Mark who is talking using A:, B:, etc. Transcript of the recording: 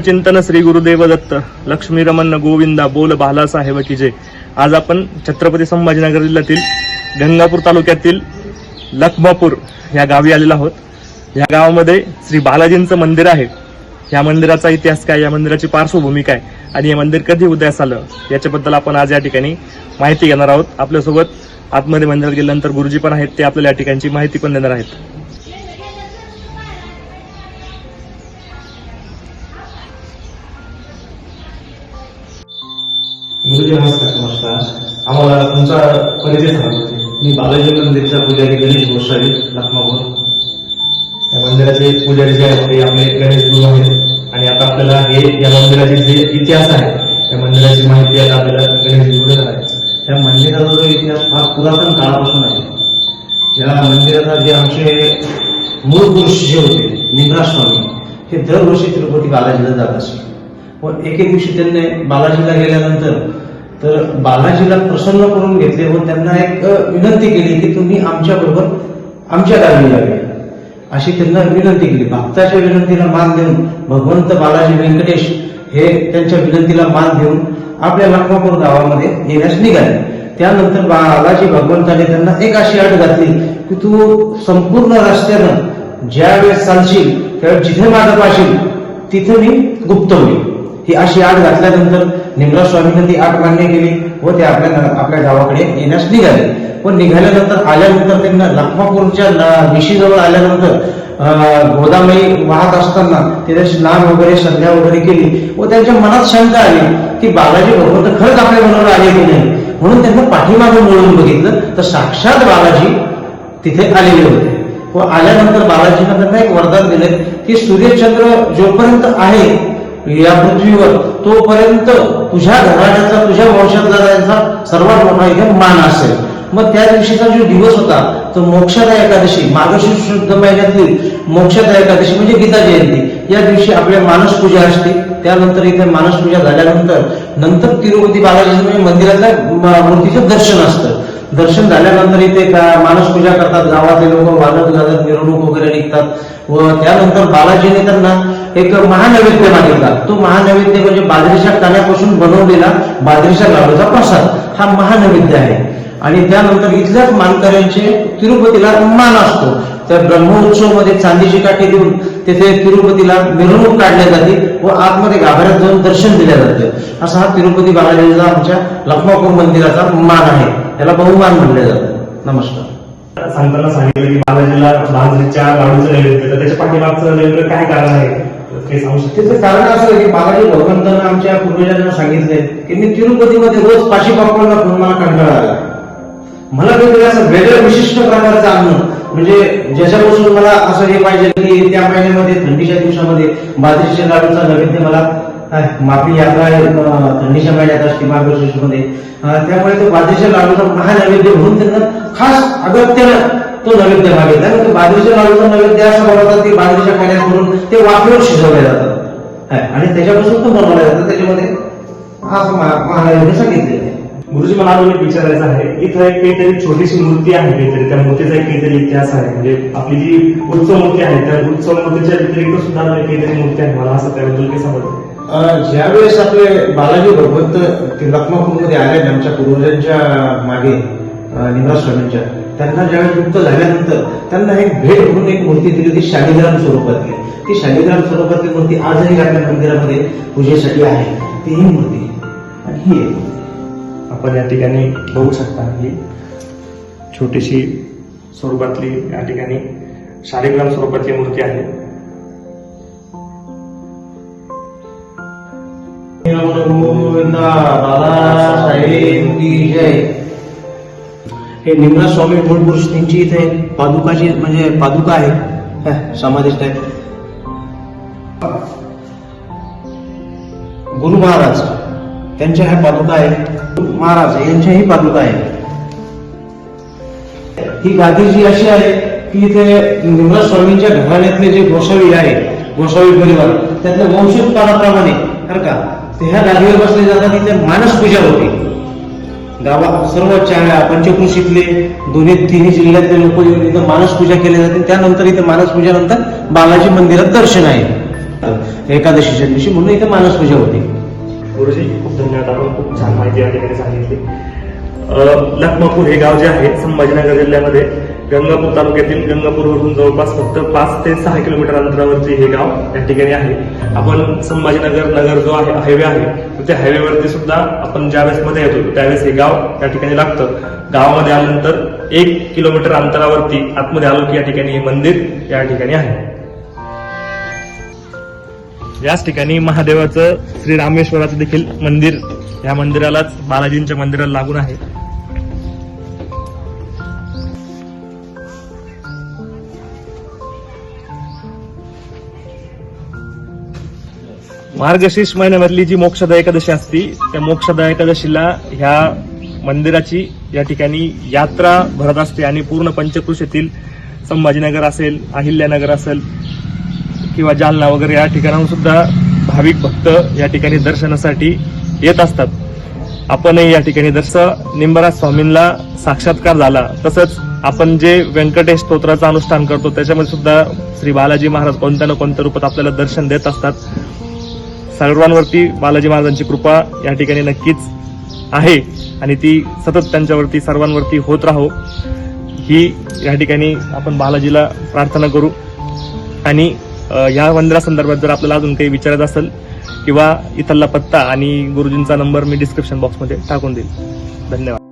A: चिंतन श्री गुरुदेव दत्त लक्ष्मी रमण गोविंदा बोल बालासाहेब की जय. आज आपण छत्रपती संभाजीनगर जिल्ह्यातील गंगापूर तालुक्यातील लखमापूर या गावी आलेलो आहोत. या गावामध्ये श्री बालाजींचं मंदिर आहे. या मंदिराचा इतिहास काय या मंदिराची पार्श्वभूमी काय आणि हे मंदिर कधी उदयास आलं याच्याबद्दल आपण आज या ठिकाणी माहिती घेणार आहोत. आपल्यासोबत आतमध्ये मंदिरात गेल्यानंतर गुरुजी पण आहेत ते आपल्याला या ठिकाणची माहिती पण देणार आहेत.
B: गुरुजी नमस्कार नमस्कार. आम्हाला तुमचा परिचय सांगा मी बालाजी मंदिरचा पुजारी गणेश गोसावी लखमापूर. या मंदिराचे पुजारी जे आहेत ते आपले गणेश गुरु आहेत. आणि आता आपल्याला हे या मंदिराचे जे इतिहास आहे त्या मंदिराची माहिती आता आपल्याला गणेश गुरु आहे. त्या मंदिराचा जो इतिहास फार पुरातन काळापासून आहे. या मंदिराचा जे आमचे मूळ पुरुष जे होते निंद्रा स्वामी हे दरवर्षी तिरुपती बालाजीला जात असे पण एके दिवशी त्यांनी बालाजीला गेल्यानंतर तर बालाजीला प्रसन्न करून घेतले व त्यांना एक विनंती केली की तुम्ही आमच्या बरोबर आमच्या गावी यावे अशी त्यांना विनंती केली. भक्ताच्या विनंतीला मान देऊन भगवंत बालाजी व्यंकटेश हे त्यांच्या विनंतीला मान देऊन आपल्या लखमापूर गावामध्ये येण्यास निघाले. त्यानंतर बालाजी भगवंताने त्यांना एक अशी अट घातली की तू संपूर्ण रस्त्यानं ज्या वेळेस चालशील त्यावेळेस जिथे माझं पाशील तिथे मी गुप्त होईल. ही अशी आठ घातल्यानंतर निमराज स्वामींनी ती आठ मान्य केली व ते आपल्या आपल्या गावाकडे येण्यास निघाले. पण निघाल्यानंतर आल्यानंतर त्यांना लखमापूरच्या विशीजवळ आल्यानंतर अं, गोदामाई वाहत असताना तिथे स्नान वगैरे संध्या वगैरे केली व त्यांच्या मनात शंका आली की बालाजी भगवंत खरंच आपल्या मनावर आले की नाही? म्हणून त्यांना पाठीमागे मिळून बघितलं. तर साक्षात बालाजी तिथे आलेले होते. व आल्यानंतर बालाजीनं त्यांना एक वरदान दिलं की सूर्यचंद्र जोपर्यंत आहे या पृथ्वीवर तोपर्यंत तुझ्या घराण्याचा तुझ्या वंशजाचा सर्वात मोठा इथे मान असेल. मग त्या दिवशीचा जो दिवस होता तो मोक्षदा एकादशी मार्गशीर्ष शुद्ध महिन्यातली मोक्षदा एकादशी म्हणजे गीता जयंती. या दिवशी आपल्या मानस पूजा असते. त्यानंतर इथे मानस पूजा झाल्यानंतर नंतर तिरुपती बालाजी म्हणजे मंदिरातल्या मूर्तीचं दर्शन असतं. दर्शन झाल्यानंतर इथे मानस पूजा करतात गावातले लोक वाजत गाजत मिरवणूक वगैरे निघतात. व त्यानंतर बालाजीने त्यांना एक महानैवेद्य मागितला. तो महानैवेद्य म्हणजे बाजरीच्या काण्यापासून बनवलेला बाजरीच्या लाडूचा प्रसाद. हा महानैवेद्य आहे. आणि त्यानंतर इथल्याच मानकऱ्यांचे तिरुपतीला मान असतो. त्या ब्रह्मोत्सवमध्ये चांदीची काठी देऊन तिथे तिरुपतीला मिरवणूक काढल्या जाते व आतमध्ये गाभाऱ्यात जाऊन दर्शन दिल्या जाते. असा हा तिरुपती बालाजीचा आमच्या लखमापूर मंदिराचा मान आहे. त्याला बहुमान म्हणले जातं. नमस्कार.
A: सांगताना सांगितलं की बालाजीला बाजरीच्या लाडूचं नैवेद्य तर त्याच्या पाठीमागचं नेमकं काय कारण आहे?
B: त्याचं कारण असं आहे की बालाजी भगवंतांना आमच्या पूर्वजांना सांगितले की मी तिरुपतीमध्ये रोज पाशी पापडला खाऊन मला कंटाळा आला. मला काहीतरी असं वेगळं विशिष्ट प्रकारचं अन्न म्हणजे ज्याच्यापासून मला असं हे पाहिजे की त्या महिन्यामध्ये थंडीच्या दिवसामध्ये बाजरीच्या लाडूचा नैवेद्य मला माफी यात्रा थंडीच्या महिन्यात असते मार्गशीर्षमध्ये त्यामुळे तो बाजरीच्या लाडूचा महानैवेद्य म्हणून त्यांना खास अगत्यानं तो नैवेद्य मागितला आणि तो बाजरीच्या लाडूचा नैवेद्य असं बनवतात की बाजरीच्या खाण्यात करून ते वाफेवर शिजवले जातात. आणि त्याच्यापासून तो बनवला जातो. त्याच्यामध्ये हा महानैवेद्य सांगितले.
A: गुरुजी मला अजून एक विचारायचं आहे. इथं एक काहीतरी छोटीशी मूर्ती आहे काहीतरी. त्या मूर्तीचा एक काहीतरी इतिहास आहे. म्हणजे आपली जी उत्सव मूर्ती आहे त्या उत्सव मूर्तीच्या व्यतिरिक्त सुद्धा काहीतरी मूर्ती आहे. मला असं त्याबद्दल काही समजलं
B: ज्यावेळेस आपले बालाजी भगवंत ते लखमापूरमध्ये आले आमच्या पूर्वजांच्या मागे निमराज स्वामींच्या त्यांना ज्यावेळेस मुक्त झाल्यानंतर त्यांना एक भेट म्हणून एक मूर्ती दिली ती शालिग्राम स्वरूपातली. ती शालिग्राम स्वरूपातली मूर्ती आजही आपल्या मंदिरामध्ये पूजेसाठी आहे. ती ही मूर्ती आणि ही एक
A: आपण या ठिकाणी बघू शकता ही छोटीशी स्वरूपातली या ठिकाणी शालिग्राम स्वरूपातली मूर्ती आहे.
B: हे निमराज स्वामी मूळ पुरुष त्यांची इथे पादुकाची म्हणजे पादुका आहे. हं, समाधीष्ट आहे. गुरु महाराज. त्यांच्या ह्या पादुका आहेत. महाराज यांच्याही पादुका आहेत. ही गादी जी अशी आहे की इथे निमराज स्वामींच्या घराण्यातले जे गोसावी आहे गोसावी परिवार त्यातल्या वंशोत्पादाप्रमाणे बरं का ते ह्या गादीवर बसले जातात तिथे मानस पूजा होती. गावा सर्व चार पंचकृषीतले दोन्ही तिन्ही जिल्ह्यातले लोक येऊन इथं मानस पूजा केली जाते. त्यानंतर इथे मानस पूजेनंतर बालाजी मंदिरात दर्शन आहे.
C: एकादशीच्या दिवशी म्हणून इथे मानस पूजा होते.
A: गुरुजी खूप धन्यवाद. आपण खूप छान माहिती या ठिकाणी सांगितली. लखमापूर हे गाव जे आहे संभाजीनगर जिल्ह्यामध्ये गंगापूर तालुक्यातील गंगापूरवरून जवळपास फक्त पाच ते सहा किलोमीटर अंतरावरती हे गाव या ठिकाणी आहे. आपण संभाजीनगर नगर जो आहे हायवे आहे तर त्या हायवेवरती सुद्धा आपण ज्यावेळेस मध्ये येतो त्यावेळेस हे गाव या ठिकाणी लागतं. गावामध्ये आल्यानंतर एक किलोमीटर अंतरावरती आतमध्ये आलो की या ठिकाणी हे मंदिर या ठिकाणी आहे. याच ठिकाणी महादेवाचं श्री रामेश्वराचं देखील मंदिर या मंदिरालाच बालाजींच्या मंदिराला लागून आहे. मार्गशीर्ष महिन्यामधली जी मोक्षदा एकादशी असती त्या मोक्षदा एकादशीला ह्या मंदिराची या ठिकाणी यात्रा भरत असते आणि पूर्ण पंचकृषीतील संभाजीनगर असेल अहिल्यानगर असेल किंवा जालना वगैरे या ठिकाणाहून सुद्धा भाविक भक्त या ठिकाणी दर्शनासाठी येत असतात. आपणही या ठिकाणी जसं निंबराज स्वामींना साक्षात्कार झाला. तसंच आपण जे व्यंकटेश स्तोत्राचं अनुष्ठान करतो त्याच्यामध्ये सुद्धा श्री बालाजी महाराज कोणत्या ना कोणत्या रूपात आपल्याला दर्शन देत असतात. सर्वांवरती बालाजी महाराजांची कृपा या ठिकाणी नक्कीच आहे आणि ती सतत त्यांच्यावरती सर्वांवरती होत राहो. ही या ठिकाणी आपण बालाजीला प्रार्थना करू. आणि ह्या मंदिरा मंदिरासंदर्भात जर आपल्याला अजून काही विचारायचं असेल किंवा इथला पत्ता आणि गुरुजींचा नंबर मी डिस्क्रिप्शन बॉक्समध्ये टाकून देईल. धन्यवाद.